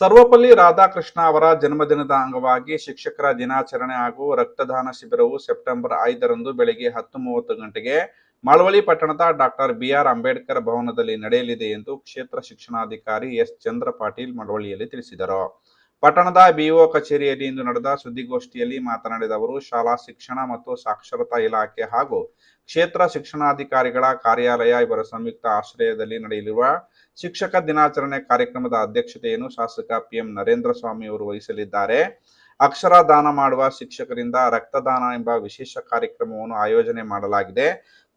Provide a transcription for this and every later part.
ಸರ್ವಪಲ್ಲಿ ರಾಧಾಕೃಷ್ಣ ಅವರ ಜನ್ಮದಿನದ ಅಂಗವಾಗಿ ಶಿಕ್ಷಕರ ದಿನಾಚರಣೆ ಹಾಗೂ ರಕ್ತದಾನ ಶಿಬಿರವು ಸೆಪ್ಟೆಂಬರ್ ಐದರಂದು ಬೆಳಗ್ಗೆ ಹತ್ತು ಮೂವತ್ತು ಗಂಟೆಗೆ ಮಳವಳ್ಳಿ ಪಟ್ಟಣದ ಡಾಕ್ಟರ್ ಬಿಆರ್ ಅಂಬೇಡ್ಕರ್ ಭವನದಲ್ಲಿ ನಡೆಯಲಿದೆ ಎಂದು ಕ್ಷೇತ್ರ ಶಿಕ್ಷಣಾಧಿಕಾರಿ ಎಸ್. ಚಂದ್ರ ಪಾಟೀಲ್ ಮಳವಳ್ಳಿಯಲ್ಲಿ ತಿಳಿಸಿದರು. ಪಟ್ಟಣದ ಬಿಒ ಕಚೇರಿಯಲ್ಲಿ ಇಂದು ನಡೆದ ಸುದ್ದಿಗೋಷ್ಠಿಯಲ್ಲಿ ಮಾತನಾಡಿದ ಅವರು, ಶಾಲಾ ಶಿಕ್ಷಣ ಮತ್ತು ಸಾಕ್ಷರತಾ ಇಲಾಖೆ ಹಾಗೂ ಕ್ಷೇತ್ರ ಶಿಕ್ಷಣಾಧಿಕಾರಿಗಳ ಕಾರ್ಯಾಲಯ ಇವರ ಸಂಯುಕ್ತ ಆಶ್ರಯದಲ್ಲಿ ನಡೆಯಲಿರುವ ಶಿಕ್ಷಕ ದಿನಾಚರಣೆ ಕಾರ್ಯಕ್ರಮದ ಅಧ್ಯಕ್ಷತೆಯನ್ನು ಶಾಸಕ ಪಿಎಂ ನರೇಂದ್ರ ಸ್ವಾಮಿ ಅವರು ವಹಿಸಲಿದ್ದಾರೆ. ಅಕ್ಷರ ದಾನ ಮಾಡುವ ಶಿಕ್ಷಕರಿಂದ ರಕ್ತದಾನ ಎಂಬ ವಿಶೇಷ ಕಾರ್ಯಕ್ರಮವನ್ನು ಆಯೋಜನೆ ಮಾಡಲಾಗಿದೆ.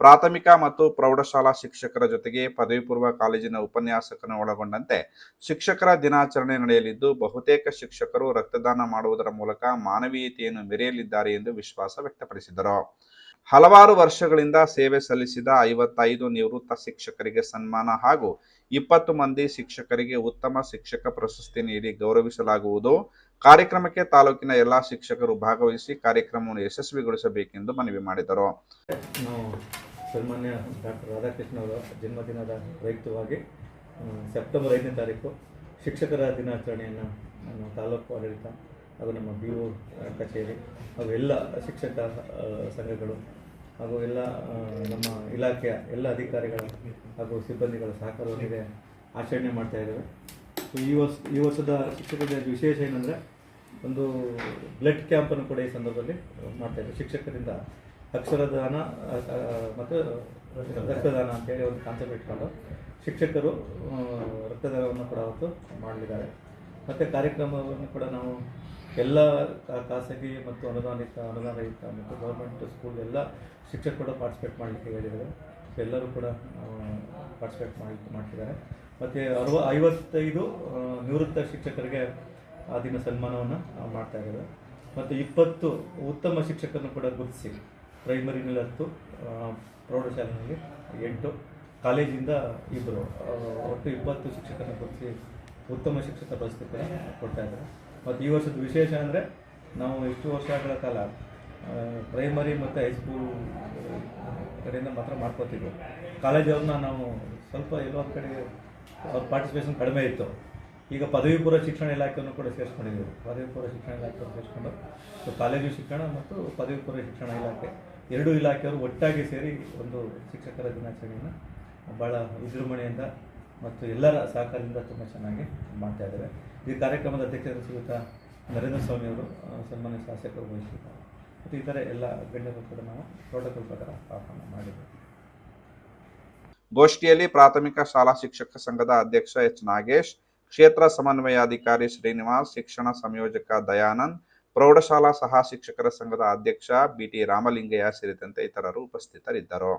ಪ್ರಾಥಮಿಕ ಮತ್ತು ಪ್ರೌಢಶಾಲಾ ಶಿಕ್ಷಕರ ಜೊತೆಗೆ ಪದವಿ ಪೂರ್ವ ಕಾಲೇಜಿನ ಉಪನ್ಯಾಸಕರನ್ನು ಒಳಗೊಂಡಂತೆ ಶಿಕ್ಷಕರ ದಿನಾಚರಣೆ ನಡೆಯಲಿದ್ದು, ಬಹುತೇಕ ಶಿಕ್ಷಕರು ರಕ್ತದಾನ ಮಾಡುವುದರ ಮೂಲಕ ಮಾನವೀಯತೆಯನ್ನು ಮೆರೆಯಲಿದ್ದಾರೆ ಎಂದು ವಿಶ್ವಾಸ ವ್ಯಕ್ತಪಡಿಸಿದರು. ಹಲವಾರು ವರ್ಷಗಳಿಂದ ಸೇವೆ ಸಲ್ಲಿಸಿದ ಐವತ್ತೈದು ನಿವೃತ್ತ ಶಿಕ್ಷಕರಿಗೆ ಸನ್ಮಾನ ಹಾಗೂ ಇಪ್ಪತ್ತು ಮಂದಿ ಶಿಕ್ಷಕರಿಗೆ ಉತ್ತಮ ಶಿಕ್ಷಕ ಪ್ರಶಸ್ತಿ ನೀಡಿ ಗೌರವಿಸಲಾಗುವುದು. ಕಾರ್ಯಕ್ರಮಕ್ಕೆ ತಾಲೂಕಿನ ಎಲ್ಲಾ ಶಿಕ್ಷಕರು ಭಾಗವಹಿಸಿ ಕಾರ್ಯಕ್ರಮವನ್ನು ಯಶಸ್ವಿಗೊಳಿಸಬೇಕೆಂದು ಮನವಿ ಮಾಡಿದರು. ಸನ್ಮಾನ್ಯ ಡಾಕ್ಟರ್ ರಾಧಾಕೃಷ್ಣ ಅವರ ಜನ್ಮದಿನದ ಪ್ರಯುಕ್ತವಾಗಿ ಸೆಪ್ಟೆಂಬರ್ ಐದನೇ ತಾರೀಕು ಶಿಕ್ಷಕರ ದಿನಾಚರಣೆಯನ್ನು ತಾಲೂಕು ಆಡಳಿತ ಹಾಗೂ ನಮ್ಮ ಬಿ ಒ ಕಚೇರಿ, ಹಾಗೂ ಎಲ್ಲ ಶಿಕ್ಷಕ ಸಂಘಗಳು, ಹಾಗೂ ಎಲ್ಲ ನಮ್ಮ ಇಲಾಖೆಯ ಎಲ್ಲ ಅಧಿಕಾರಿಗಳ ಹಾಗೂ ಸಿಬ್ಬಂದಿಗಳ ಸಹಕಾರದೊಂದಿಗೆ ಆಚರಣೆ ಮಾಡ್ತಾ ಇದ್ದೇವೆ. ಸೊ ಈ ವರ್ಷ, ಈ ವರ್ಷದ ಶಿಕ್ಷಕರ ದಿನದ ವಿಶೇಷ ಏನಂದರೆ, ಒಂದು ಬ್ಲಡ್ ಕ್ಯಾಂಪನ್ನು ಕೂಡ ಈ ಸಂದರ್ಭದಲ್ಲಿ ಮಾಡ್ತಾ ಇದ್ದೇವೆ. ಶಿಕ್ಷಕರಿಂದ ಅಕ್ಷರದಾನ ಮತ್ತು ರಕ್ತದಾನ ಅಂತೇಳಿ ಒಂದು ಕಾನ್ಸೆಪ್ಟ್ ಇಟ್ಕೊಂಡು ಶಿಕ್ಷಕರು ರಕ್ತದಾನವನ್ನು ಕೂಡ ಅವತ್ತು ಮಾಡಲಿದ್ದಾರೆ. ಮತ್ತು ಕಾರ್ಯಕ್ರಮವನ್ನು ಕೂಡ ನಾವು ಎಲ್ಲ ಖಾಸಗಿ ಮತ್ತು ಅನುದಾನಿತ ಅನುದಾನ ರಹಿತ ಮತ್ತು ಗೌರ್ಮೆಂಟ್ ಸ್ಕೂಲ್ ಎಲ್ಲ ಶಿಕ್ಷಕರು ಕೂಡ ಪಾರ್ಟಿಸಿಪೇಟ್ ಮಾಡಲಿಕ್ಕೆ ಹೇಳಿದ್ದಾರೆ. ಎಲ್ಲರೂ ಕೂಡ ಪಾರ್ಟಿಸಿಪೇಟ್ ಮಾಡಿ, ಮಾಡ್ತಿದ್ದಾರೆ. ಮತ್ತು ಅರುವ, ಐವತ್ತೈದು ನಿವೃತ್ತ ಶಿಕ್ಷಕರಿಗೆ ಆ ದಿನ ಸನ್ಮಾನವನ್ನು ಮಾಡ್ತಾ ಇದ್ದಾರೆ. ಮತ್ತು ಇಪ್ಪತ್ತು ಉತ್ತಮ ಶಿಕ್ಷಕರನ್ನು ಕೂಡ ಗುರುತಿಸಿ ಪ್ರೈಮರಿನಲ್ಲಿ ಹತ್ತು ಪ್ರೌಢಶಾಲೆಯಲ್ಲಿ ಎಂಟು, ಕಾಲೇಜಿಂದ ಇಬ್ಬರು ಒಟ್ಟು ಇಪ್ಪತ್ತು ಶಿಕ್ಷಕರನ್ನು ಗುರುತಿಸಿ ಉತ್ತಮ ಶಿಕ್ಷಕ ಪ್ರಶಸ್ತಿ ಕೂಡ ಕೊಡ್ತಾ ಮತ್ತು ಈ ವರ್ಷದ ವಿಶೇಷ ಅಂದರೆ ನಾವು ಇಷ್ಟು ವರ್ಷಗಳ ಕಾಲ ಪ್ರೈಮರಿ ಮತ್ತು ಹೈಸ್ಕೂಲ್ ಕಡೆಯಿಂದ ಮಾತ್ರ ಮಾಡ್ಕೋತಿದ್ವಿ. ಕಾಲೇಜವ್ರನ್ನ ನಾವು ಸ್ವಲ್ಪ ಎಲ್ಲೋ ಒಂದು ಕಡೆ ಅವ್ರ ಪಾರ್ಟಿಸಿಪೇಷನ್ ಕಡಿಮೆ ಇತ್ತು. ಈಗ ಪದವಿ ಪೂರ್ವ ಶಿಕ್ಷಣ ಇಲಾಖೆಯನ್ನು ಕೂಡ ಸೇರಿಸ್ಕೊಂಡಿದ್ದೀವಿ ಪದವಿ ಪೂರ್ವ ಶಿಕ್ಷಣ ಇಲಾಖೆಯನ್ನು ಸೇರಿಸ್ಕೊಂಡು, ಸೊ ಕಾಲೇಜು ಶಿಕ್ಷಣ ಮತ್ತು ಪದವಿ ಪೂರ್ವ ಶಿಕ್ಷಣ ಇಲಾಖೆ ಎರಡೂ ಇಲಾಖೆಯವರು ಒಟ್ಟಾಗಿ ಸೇರಿ ಒಂದು ಶಿಕ್ಷಕರ ದಿನಾಚರಣೆಯನ್ನು ಭಾಳ ವಿಜೃಂಭಣೆಯಿಂದ ಮತ್ತು ಎಲ್ಲರ ಸಹಕಾರದಿಂದ ತುಂಬ ಚೆನ್ನಾಗಿ ಮಾಡ್ತಾ ಇದ್ದಾರೆ. ಈ ಕಾರ್ಯಕ್ರಮದ ಅಧ್ಯಕ್ಷರು ಶ್ರೀಯುತ ನರೇಂದ್ರ ಸ್ವಾಮಿ ಅವರು ಸನ್ಮಾನ್ಯ ಶಾಸಕರು ವಹಿಸಿದ್ದಾರೆ. ಮತ್ತು ಇತರ ಎಲ್ಲ ಗಣ್ಯರು ಕೂಡ ನಾವು ಪ್ರೋಟೋಕಾಲ್ ಪ್ರಕಾರ ಆಹ್ವಾನ ಮಾಡಿದ್ದೇವೆ. ಗೋಷ್ಠಿಯಲ್ಲಿ ಪ್ರಾಥಮಿಕ ಶಾಲಾ ಶಿಕ್ಷಕ ಸಂಘದ ಅಧ್ಯಕ್ಷ ಎಚ್ ನಾಗೇಶ್, ಕ್ಷೇತ್ರ ಸಮನ್ವಯಾಧಿಕಾರಿ ಶ್ರೀನಿವಾಸ್, ಶಿಕ್ಷಣ ಸಂಯೋಜಕ ದಯಾನಂದ್, ಪ್ರೌಢಶಾಲಾ ಸಹ ಶಿಕ್ಷಕರ ಸಂಘದ ಅಧ್ಯಕ್ಷ ಬಿಟಿ ರಾಮಲಿಂಗಯ್ಯ ಸೇರಿದಂತೆ ಇತರರು ಉಪಸ್ಥಿತರಿದ್ದರು.